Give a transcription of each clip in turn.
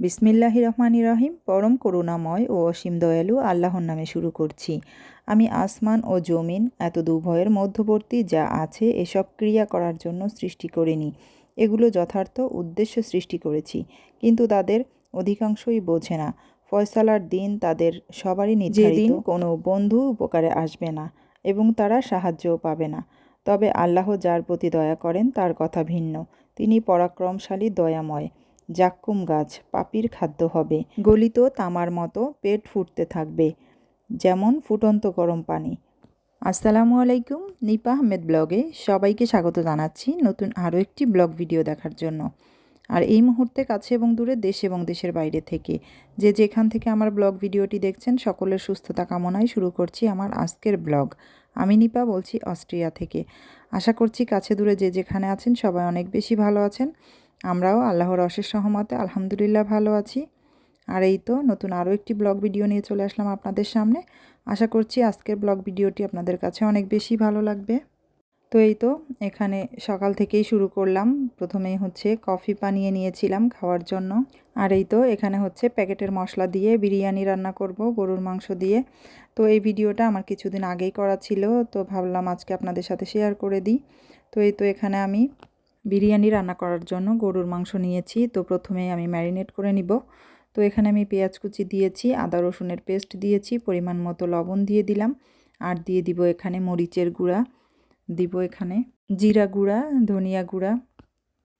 বিসমিল্লাহ রহমান রহিম। পরম করুণাময় ও অসীম দয়ালু আল্লাহর নামে শুরু করছি। আমি আসমান ও জমিন এত দুভয়ের মধ্যবর্তী যা আছে এসব ক্রিয়া করার জন্য সৃষ্টি করিনি। এগুলো যথার্থ উদ্দেশ্য সৃষ্টি করেছি কিন্তু তাদের অধিকাংশই বোঝে না। ফয়সালার দিন তাদের সবারই নির্ধারিত। কোনো বন্ধু উপকারে আসবে না এবং তারা সাহায্যও পাবে না। তবে আল্লাহ যার প্রতি দয়া করেন তার কথা ভিন্ন। তিনি পরাক্রমশালী দয়াময়। জাক্কুম গাছ পাপির খাদ্য হবে। গলিত তামার মতো পেট ফুটতে থাকবে, যেমন ফুটন্ত গরম পানি। আসসালামু আলাইকুম, নিপা আহমেদ ব্লগে সবাইকে স্বাগত জানাচ্ছি নতুন আরও একটি ব্লগ ভিডিও দেখার জন্য। আর এই মুহূর্তে কাছে এবং দূরে দেশ এবং দেশের বাইরে থেকে যে যেখান থেকে আমার ব্লগ ভিডিওটি দেখছেন, সকলের সুস্থতা কামনায় শুরু করছি আমার আজকের ব্লগ। আমি নিপা বলছি অস্ট্রিয়া থেকে। আশা করছি কাছে দূরে যে যেখানে আছেন সবাই অনেক বেশি ভালো আছেন। আমরাও আল্লাহর অশেষ সহমতে আলহামদুলিল্লাহ ভালো আছি। আর এই তো নতুন আরও একটি ব্লগ ভিডিও নিয়ে চলে আসলাম আপনাদের সামনে। আশা করছি আজকের ব্লগ ভিডিওটি আপনাদের কাছে অনেক বেশি ভালো লাগবে। তো এই তো এখানে সকাল থেকেই শুরু করলাম। প্রথমেই হচ্ছে কফি বানিয়ে নিয়েছিলাম খাওয়ার জন্য। আর এই তো এখানে হচ্ছে প্যাকেটের মশলা দিয়ে বিরিয়ানি রান্না করব, গরুর মাংস দিয়ে। তো এই ভিডিওটা আমার কিছুদিন আগেই করা ছিল, তো ভাবলাম আজকে আপনাদের সাথে শেয়ার করে দিই। তো এই তো এখানে আমি বিরিয়ানি রান্না করার জন্য গরুর মাংস নিয়েছি। তো প্রথমে আমি ম্যারিনেট করে নিব। তো এখানে আমি পেঁয়াজ কুচি দিয়েছি, আদা রসুনের পেস্ট দিয়েছি, পরিমাণ মতো লবণ দিয়ে দিলাম। আর দিয়ে দিব এখানে মরিচের গুঁড়া। দিব এখানে জিরা গুঁড়া, ধনিয়া গুঁড়া।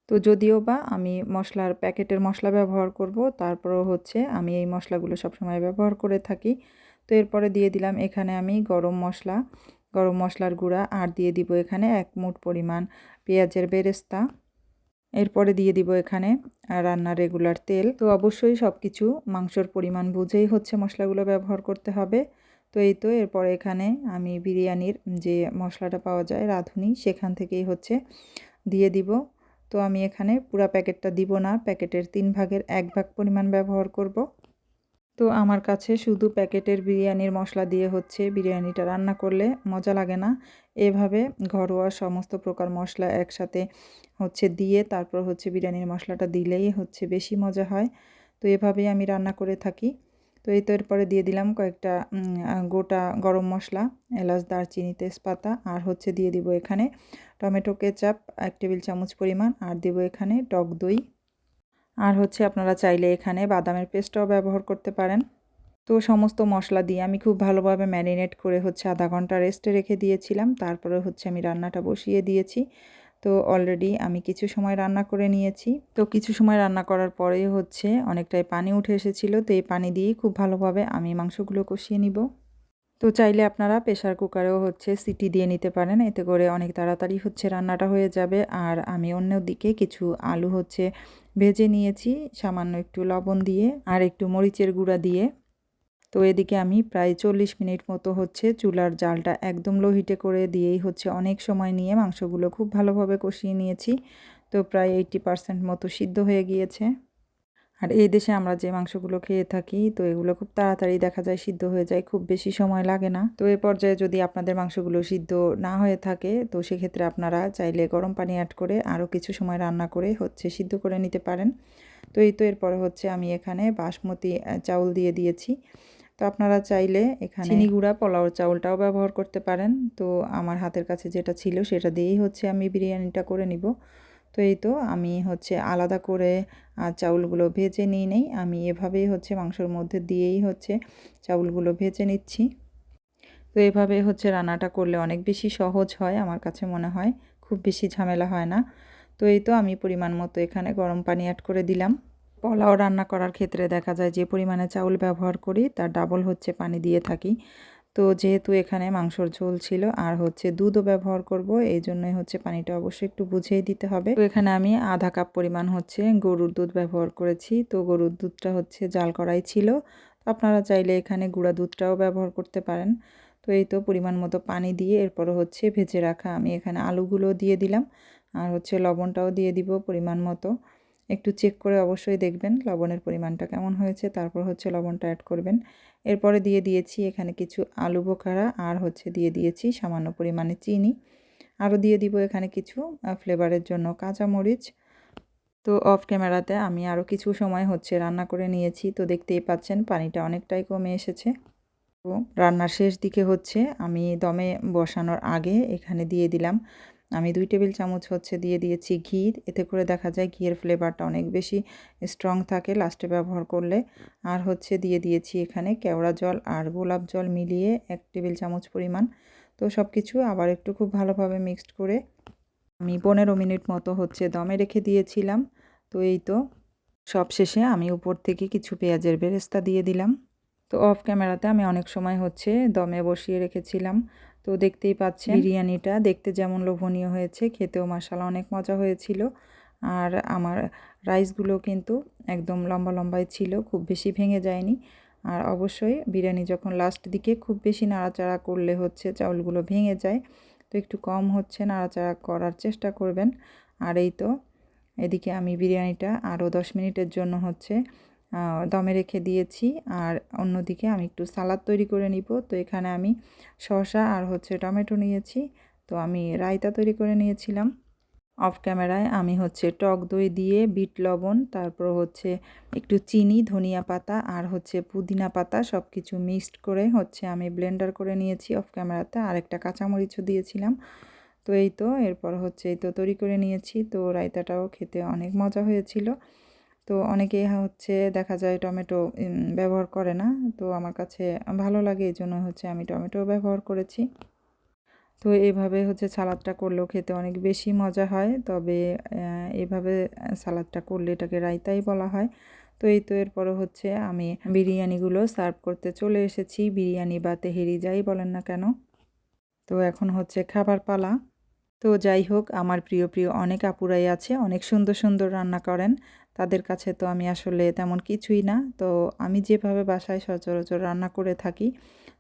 তো যদিও বা আমি মশলার প্যাকেটের মশলা ব্যবহার করব, তারপরেও হচ্ছে আমি এই মশলাগুলো সবসময় ব্যবহার করে থাকি। তো এরপরে দিয়ে দিলাম এখানে আমি গরম মশলা, গরম মশলার গুঁড়া। আর দিয়ে দিব এখানে এক মুঠ পরিমাণ পেঁয়াজের বেরেস্তা। এরপরে দিয়ে দিব এখানে রান্নার রেগুলার তেল। তো অবশ্যই সব কিছু মাংসর পরিমাণ বুঝেই হচ্ছে মশলাগুলো ব্যবহার করতে হবে। তো এই তো, এরপরে এখানে আমি বিরিয়ানির যে মশলাটা পাওয়া যায় রাঁধুনি, সেখান থেকেই হচ্ছে দিয়ে দিব। তো আমি এখানে পুরা প্যাকেটটা দিব না, প্যাকেটের তিন ভাগের এক ভাগ পরিমাণ ব্যবহার করব। তো আমার কাছে শুধু প্যাকেটের বিরিয়ানির মশলা দিয়ে হচ্ছে বিরিয়ানিটা রান্না করলে মজা লাগে না। এভাবে ঘরোয়া সমস্ত প্রকার মশলা একসাথে হচ্ছে দিয়ে তারপর হচ্ছে বিরিয়ানির মশলাটা দিলেই হচ্ছে বেশি মজা হয়। তো এভাবেই আমি রান্না করে থাকি। তো এই তো এরপরে দিয়ে দিলাম কয়েকটা গোটা গরম মশলা, এলাচ, দারচিনি, তেজপাতা আর হচ্ছে দিয়ে দিব এখানে টমেটো, কেচাপ, এক টেবিল চামচ পরিমাণ আর দিব এখানে টক দই। আর হচ্ছে আপনারা চাইলে এখানে বাদামের পেস্টটাও ব্যবহার করতে পারেন। তো সমস্ত মশলা দিয়ে আমি খুব ভালোভাবে ম্যারিনেট করে হচ্ছে আধা ঘণ্টা রেস্টে রেখে দিয়েছিলাম। তারপরে হচ্ছে আমি রান্নাটা বসিয়ে দিয়েছি। তো অলরেডি আমি কিছু সময় রান্না করে নিয়েছি। তো কিছু সময় রান্না করার পরেই হচ্ছে অনেকটাই পানি উঠে এসেছিল। তো এই পানি দিয়েই খুব ভালোভাবে আমি মাংসগুলো কষিয়ে নিব। তো চাইলে আপনারা প্রেশার কুকারেও হচ্ছে সিটি দিয়ে নিতে পারেন। এতে করে অনেক তাড়াতাড়ি হচ্ছে রান্নাটা হয়ে যাবে। আর আমি অন্য দিকে কিছু আলু হচ্ছে ভেজে নিয়েছি, সামান্য একটু লবণ দিয়ে আর একটু মরিচের গুঁড়া দিয়ে। তো এদিকে আমি প্রায় চল্লিশ মিনিট মতো হচ্ছে চুলার জালটা একদম লো হিটে করে দিয়েই হচ্ছে অনেক সময় নিয়ে মাংসগুলো খুব ভালোভাবে কষিয়ে নিয়েছি। তো প্রায় এইটটি পারসেন্ট মতো সিদ্ধ হয়ে গিয়েছে। আর এই দেশে আমরা যে মাংসগুলো খেয়ে থাকি, তো এগুলো খুব তাড়াতাড়ি দেখা যায় সিদ্ধ হয়ে যায়, খুব বেশি সময় লাগে না। তো এ পর্যায়ে যদি আপনাদের মাংসগুলো সিদ্ধ না হয়ে থাকে, তো সেক্ষেত্রে আপনারা চাইলে গরম পানি অ্যাড করে আরও কিছু সময় রান্না করে হচ্ছে সিদ্ধ করে নিতে পারেন। তো এই তো এরপরে হচ্ছে আমি এখানে বাসমতি চাউল দিয়ে দিয়েছি। তো আপনারা চাইলে এখানে চিনি গুঁড়া, পোলাও চাউলটাও ব্যবহার করতে পারেন। তো আমার হাতের কাছে যেটা ছিল সেটা দিয়েই হচ্ছে আমি বিরিয়ানিটা করে নিব। তো এই তো আমি হচ্ছে আলাদা করে চাউলগুলো ভেজে নিই নেই। আমি এভাবেই হচ্ছে মাংসর মধ্যে দিয়েই হচ্ছে চাউলগুলো ভেজে নিচ্ছি। তো এভাবে হচ্ছে রান্নাটা করলে অনেক বেশি সহজ হয় আমার কাছে মনে হয়, খুব বেশি ঝামেলা হয় না। তো এই তো আমি পরিমাণ মতো এখানে গরম পানি অ্যাড করে দিলাম। পোলাও রান্না করার ক্ষেত্রে দেখা যায় যে পরিমাণে চাউল ব্যবহার করি, তার ডাবল হচ্ছে পানি দিয়ে থাকি। তো যেহেতু এখানে মাংসর ঝোল ছিল আর হচ্ছে দুধও ব্যবহার করব, এই জন্যই হচ্ছে পানিটা অবশ্যই একটু বুঝেই দিতে হবে। তো এখানে আমি আধা কাপ পরিমাণ হচ্ছে গরুর দুধ ব্যবহার করেছি। তো গরুর দুধটা হচ্ছে জাল করাই ছিল। আপনারা চাইলে এখানে গুঁড়া দুধটাও ব্যবহার করতে পারেন। তো এই তো পরিমাণ মতো পানি দিয়ে এরপরে হচ্ছে ভেজে রাখা। আমি এখানে আলুগুলো দিয়ে দিলাম। আর হচ্ছে লবণটাও দিয়ে দিব পরিমাণ মতো। একটু চেক করে অবশ্যই দেখবেন লবণের পরিমাণটা কেমন হয়েছে, তারপর হচ্ছে লবণটা অ্যাড করবেন। এরপরে দিয়ে দিয়েছি এখানে কিছু আলু বোখারা আর হচ্ছে দিয়ে দিয়েছি সামান্য পরিমাণে চিনি। আরও দিয়ে দিব এখানে কিছু ফ্লেভারের জন্য কাঁচামরিচ। তো অফ ক্যামেরাতে আমি আরও কিছু সময় হচ্ছে রান্না করে নিয়েছি, তো দেখতেই পাচ্ছেন পানিটা অনেকটাই কমে এসেছে। তো রান্নার শেষ দিকে হচ্ছে আমি দমে বসানোর আগে এখানে দিয়ে দিলাম আমি দুই টেবিল চামচ হচ্ছে দিয়ে দিয়েছি ঘি। এতে করে দেখা যায় ঘিয়ের ফ্লেভারটা অনেক বেশি স্ট্রং থাকে লাস্টে ব্যবহার করলে। আর হচ্ছে দিয়ে দিয়েছি এখানে কেওড়া জল আর গোলাপ জল মিলিয়ে এক টেবিল চামচ পরিমাণ। তো সব কিছু আবার একটু খুব ভালোভাবে মিক্সড করে আমি পনেরো মিনিট মতো হচ্ছে দমে রেখে দিয়েছিলাম। তো এই তো সব শেষে আমি উপর থেকে কিছু পেঁয়াজের বেরেস্তা দিয়ে দিলাম। তো অফ ক্যামেরাতে আমি অনেক সময় হচ্ছে দমে বসিয়ে রেখেছিলাম। তো দেখতেই পাচ্ছেন বিরিয়ানিটা দেখতে যেমন লোভনীয় হয়েছে, খেতেও মশালা অনেক মজা হয়েছিল। আর আমার রাইসগুলো কিন্তু একদম লম্বা লম্বাই ছিল, খুব বেশি ভেঙে যায়নি। আর অবশ্যই বিরিয়ানি যখন লাস্ট দিকে খুব বেশি নাড়াচাড়া করলে হচ্ছে চাউলগুলো ভেঙে যায়, তো একটু কম হচ্ছে নাড়াচাড়া করার চেষ্টা করবেন। আর এই তো, এদিকে আমি বিরিয়ানিটা আরও দশ মিনিটের জন্য হচ্ছে দমে রেখে দিয়েছি। আর অন্যদিকে আমি একটু সালাদ তৈরি করে নিব। তো এখানে আমি শসা আর হচ্ছে টমেটো নিয়েছি। তো আমি রায়তা তৈরি করে নিয়েছিলাম। অফ ক্যামেরায় আমি হচ্ছে টক দই দিয়ে, বিট লবণ, তারপর হচ্ছে একটু চিনি, ধনিয়া পাতা আর হচ্ছে পুদিনা পাতা সব কিছু মিক্সড করে হচ্ছে আমি ব্লেন্ডার করে নিয়েছি অফ ক্যামেরাতে। আর একটা কাঁচামরিচও দিয়েছিলাম। তো এই তো, এরপর হচ্ছে এই তো তৈরি করে নিয়েছি। তো রায়তাটাও খেতে অনেক মজা হয়েছিল। তো অনেকেই হচ্ছে দেখা যায় টমেটো ব্যবহার করে না। তো আমার কাছে ভালো লাগে এই জন্য হচ্ছে আমি টমেটো ব্যবহার করেছি। তো এইভাবে হচ্ছে সালাদটা করলেও খেতে অনেক বেশি মজা হয়। তবে এভাবে সালাদটা করলে এটাকে রায়তাই বলা হয়। তো এই তো এরপরও হচ্ছে আমি বিরিয়ানিগুলো সার্ভ করতে চলে এসেছি। বিরিয়ানি বা তেহেরি যাই বলেন না কেন। তো এখন হচ্ছে খাবার পালা। তো যাই হোক, আমার প্রিয় প্রিয় অনেক আপুরাই আছে, অনেক সুন্দর সুন্দর রান্না করেন। তাদের কাছে তো আমি আসলে তেমন কিছুই না। তো আমি যেভাবে বাসায় সচরাচর রান্না করে থাকি,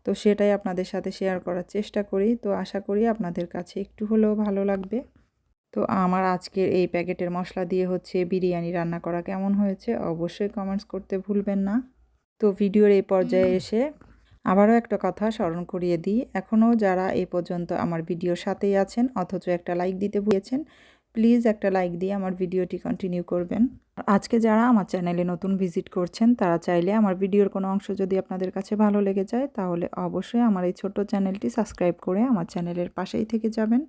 তো সেটাই আপনাদের সাথে শেয়ার করার চেষ্টা করি। তো আশা করি আপনাদের কাছে একটু হলেও ভালো লাগবে। তো আমার আজকের এই প্যাকেটের মশলা দিয়ে হচ্ছে বিরিয়ানি রান্না করা কেমন হয়েছে অবশ্যই কমেন্টস করতে ভুলবেন না। তো ভিডিওর এই পর্যায়ে এসে আবারও একটা কথা স্মরণ করিয়ে দিই। এখনও যারা এই পর্যন্ত আমার ভিডিওর সাথেই আছেন, অথচ একটা লাইক দিতে ভুলেছেন প্লিজ একটা লাইক দিয়ে আমার ভিডিওটি কন্টিনিউ করবেন। আজকে যারা আমার চ্যানেলে নতুন ভিজিট করছেন, তারা চাইলে আমার ভিডিওর কোনো অংশ যদি আপনাদের কাছে ভালো লেগে যায়, তাহলে অবশ্যই আমার এই ছোট্ট চ্যানেলটি সাবস্ক্রাইব করে আমার চ্যানেলের পাশেই থেকে যাবেন।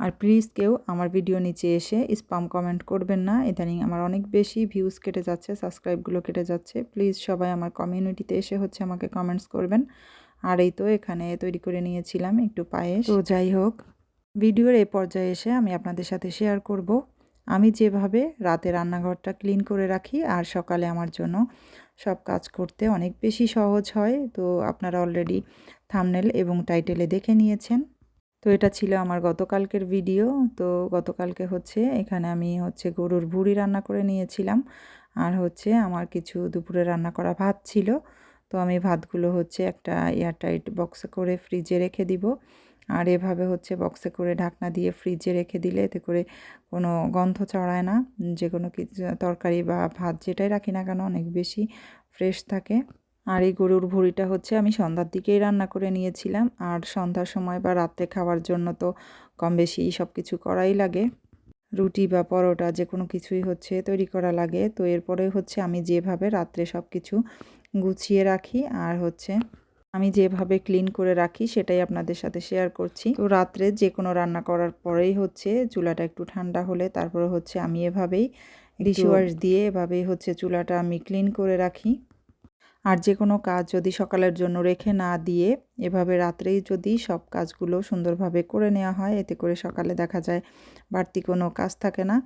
আর প্লিজ কেউ আমার ভিডিও নিচে এসে স্পাম কমেন্ট করবেন না। ইদানিং আমার অনেক বেশি ভিউজ কেটে যাচ্ছে, সাবস্ক্রাইবগুলো কেটে যাচ্ছে। প্লিজ সবাই আমার কমিউনিটিতে এসে হচ্ছে আমাকে কমেন্টস করবেন। আর এই তো এখানে তৈরি করে নিয়েছিলাম একটু পায়েস। তো যাই হোক, ভিডিওর এই পর্যায়ে এসে আমি আপনাদের সাথে শেয়ার করব। আমি যেভাবে রাতে রান্নাঘরটা ক্লিন করে রাখি আর সকালে আমার জন্য সব কাজ করতে অনেক বেশি সহজ হয়, তো আপনারা অলরেডি থামনেল এবং টাইটেলে দেখে নিয়েছেন। তো এটা ছিল আমার গতকালকের ভিডিও তো গতকালকে হচ্ছে এখানে আমি হচ্ছে গরুর ভুড়ি রান্না করে নিয়েছিলাম আর হচ্ছে আমার কিছু দুপুরে রান্না করা ভাত ছিল। তো আমি ভাতগুলো হচ্ছে একটা এয়ারটাইট বক্সে করে ফ্রিজে রেখে দিব। আর এভাবে হচ্ছে বক্সে করে ঢাকনা দিয়ে ফ্রিজে রেখে দিলে এতে করে কোনো গন্ধ চড়ায় না। যে কোনো তরকারি বা ভাত যেটাই রাখি না কেন, অনেক বেশি ফ্রেশ থাকে। আর এই গরুর ভুড়িটা হচ্ছে আমি সন্ধ্যার দিকেই রান্না করে নিয়েছিলাম। আর সন্ধ্যার সময় বা রাত্রে খাওয়ার জন্য তো কম বেশি সব কিছু করাই লাগে। রুটি বা পরোটা যে কোনো কিছুই হচ্ছে তৈরি করা লাগে। তো এরপরে হচ্ছে আমি যেভাবে রাত্রে সব কিছু গুছিয়ে রাখি। আর হচ্ছে আমি যেভাবে ক্লিন করে রাখি সেটাই আপনাদের সাথে শেয়ার করছি। তো রাত্রে যে কোনো রান্না করার পরেই হচ্ছে চুলাটা একটু ঠান্ডা হলে তারপরে হচ্ছে আমি এভাবেই ডিশওয়াশ দিয়ে এভাবেই হচ্ছে চুলাটা আমি ক্লিন করে রাখি। আর যে কোনো কাজ যদি সকালের জন্য রেখে না দিয়ে এভাবে রাত্রেই যদি সব কাজগুলো সুন্দরভাবে করে নেওয়া হয় এতে করে সকালে দেখা যায় বাড়তি কোনো কাজ থাকে না।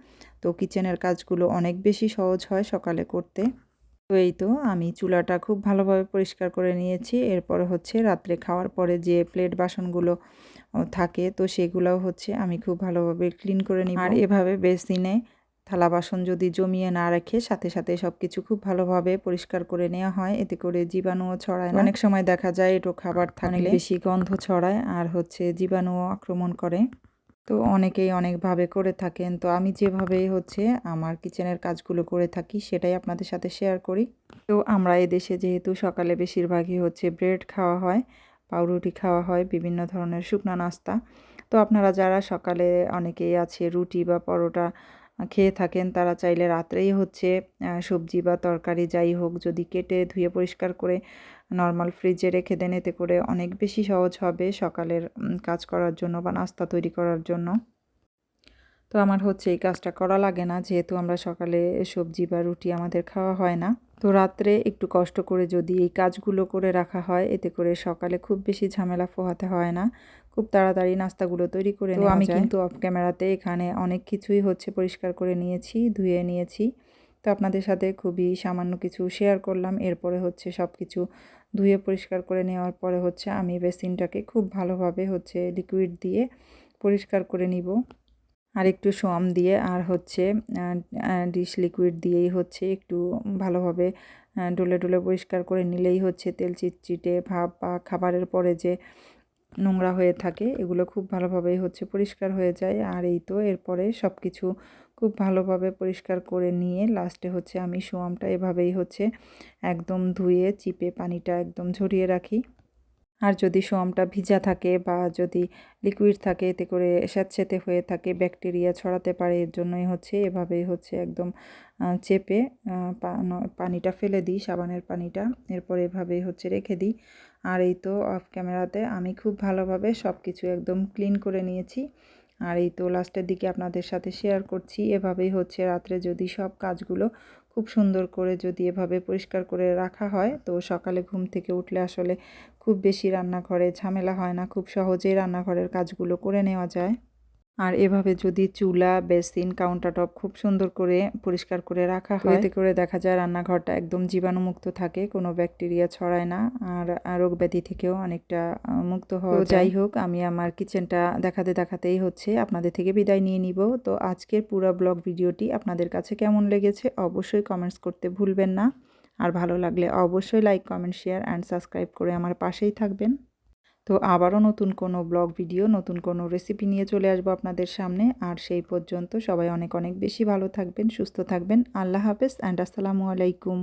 তো কিচেনের কাজগুলো অনেক বেশি সহজ হয় সকালে করতে। তো এই তো আমি চুলাটা খুব ভালোভাবে পরিষ্কার করে নিয়েছি। এরপর হচ্ছে রাত্রে খাওয়ার পরে যে প্লেট বাসনগুলো থাকে তো সেগুলোও হচ্ছে আমি খুব ভালোভাবে ক্লিন করে নিই আর এভাবে বেসিনে থালা বাসন যদি জমিয়ে না রেখে সাথে সাথে সব কিছু খুব ভালোভাবে পরিষ্কার করে নেওয়া হয় এতে করে জীবাণুও ছড়ায় অনেক সময় দেখা যায় এটো খাবার থাকলে বেশি গন্ধ ছড়ায় আর হচ্ছে জীবাণুও আক্রমণ করে। তো অনেকেই অনেকভাবে করে থাকেন। তো আমি যেভাবেই হচ্ছে আমার কিচেনের কাজগুলো করে থাকি সেটাই আপনাদের সাথে শেয়ার করি। তো আমরা এদেশে যেহেতু সকালে বেশিরভাগই হচ্ছে ব্রেড খাওয়া হয়, পাউরুটি খাওয়া হয়, বিভিন্ন ধরনের শুকনা নাস্তা। তো আপনারা যারা সকালে অনেকেই আছে রুটি বা পরোটা খেয়ে থাকেন, তারা চাইলে রাত্রেই হচ্ছে সবজি বা তরকারি যাই হোক যদি কেটে ধুয়ে পরিষ্কার করে নর্মাল ফ্রিজে রেখে দেন, এতে করে অনেক বেশি সহজ হবে সকালের কাজ করার জন্য বা নাস্তা তৈরি করার জন্য। তো আমার হচ্ছে এই কাজটা করা লাগে না, যেহেতু আমরা সকালে সবজি বা রুটি আমাদের খাওয়া হয় না। তো রাত্রে একটু কষ্ট করে যদি এই কাজগুলো করে রাখা হয়, এতে করে সকালে খুব বেশি ঝামেলা পোহাতে হয় না। খুব তাড়াতাড়ি নাস্তাগুলো তৈরি করে তো আমি কিন্তু অফ ক্যামেরাতে এখানে অনেক কিছুই হচ্ছে পরিষ্কার করে নিয়েছি ধুয়ে নিয়েছি। তো আপনাদের সাথে খুবই সামান্য কিছু শেয়ার করলাম। এরপরে হচ্ছে সব কিছু ধুয়ে পরিষ্কার করে নেওয়ার পরে হচ্ছে আমি বেসিনটাকে খুব ভালোভাবে হচ্ছে লিকুইড দিয়ে পরিষ্কার করে নিব। আর একটু সোয়াম দিয়ে আর হচ্ছে ডিশ লিকুইড দিয়েই হচ্ছে একটু ভালোভাবে ডলে ডলে পরিষ্কার করে নিলেই হচ্ছে তেল চিটচিটে ভাব বা খাবারের পরে যে নোংরা হয়ে থাকে, এগুলো খুব ভালোভাবেই হচ্ছে পরিষ্কার হয়ে যায়। আর এই তো এরপরে সব কিছু খুব ভালোভাবে পরিষ্কার করে নিয়ে লাস্টে হচ্ছে আমি সোয়ামটা এভাবেই হচ্ছে একদম ধুয়ে, চিপে পানিটা একদম ঝরিয়ে রাখি। আর যদি সোয়ামটা ভিজা থাকে বা যদি লিকুইড থাকে, এতে করে স্যাঁতস্যাঁতে হয়ে থাকে ব্যাকটেরিয়া ছড়াতে পারে, এর জন্যই হচ্ছে এভাবেই হচ্ছে একদম চেপে পানিটা ফেলে দিই, সাবানের পানিটা, এরপর এভাবেই হচ্ছে রেখে দিই। আর এই তো অফ ক্যামেরাতে আমি খুব ভালোভাবে সব কিছু একদম ক্লিন করে নিয়েছি। আর এই তো লাস্টের দিকে আপনাদের সাথে শেয়ার করছি, এভাবেই হচ্ছে রাত্রে যদি সব কাজগুলো খুব সুন্দর করে যদি এভাবে পরিষ্কার করে রাখা হয়, তো সকালে ঘুম থেকে উঠলে আসলে খুব বেশি রান্নাঘরে ঝামেলা হয় না, খুব সহজেই রান্নাঘরের কাজগুলো করে নেওয়া যায়। আর এভাবে যদি চুলা বেসিন কাউন্টারটপ খুব সুন্দর করে পরিষ্কার করে রাখা হয়। এতে করে দেখা যায় রান্নাঘরটা একদম জীবাণুমুক্ত থাকে কোনো ব্যাকটেরিয়া ছড়ায় না আর রোগ ব্যাধি থেকেও অনেকটা মুক্ত হওয়া যাই হোক আমি আমার কিচেনটা দেখাতে দেখাতেই হচ্ছে আপনাদের থেকে বিদায় নিয়ে নিব। তো আজকের পুরো ব্লগ ভিডিওটি আপনাদের কাছে কেমন লেগেছে অবশ্যই কমেন্টস করতে ভুলবেন না। আর ভালো লাগলে অবশ্যই like comment share and subscribe করে আমার পাশেই থাকবেন। তো আবারও নতুন কোনো ব্লগ ভিডিও, নতুন কোনো রেসিপি নিয়ে চলে আসব আপনাদের সামনে। আর সেই পর্যন্ত সবাই অনেক অনেক বেশি ভালো থাকবেন, সুস্থ থাকবেন। আল্লাহ হাফেজ অ্যান্ড আসসালামু আলাইকুম।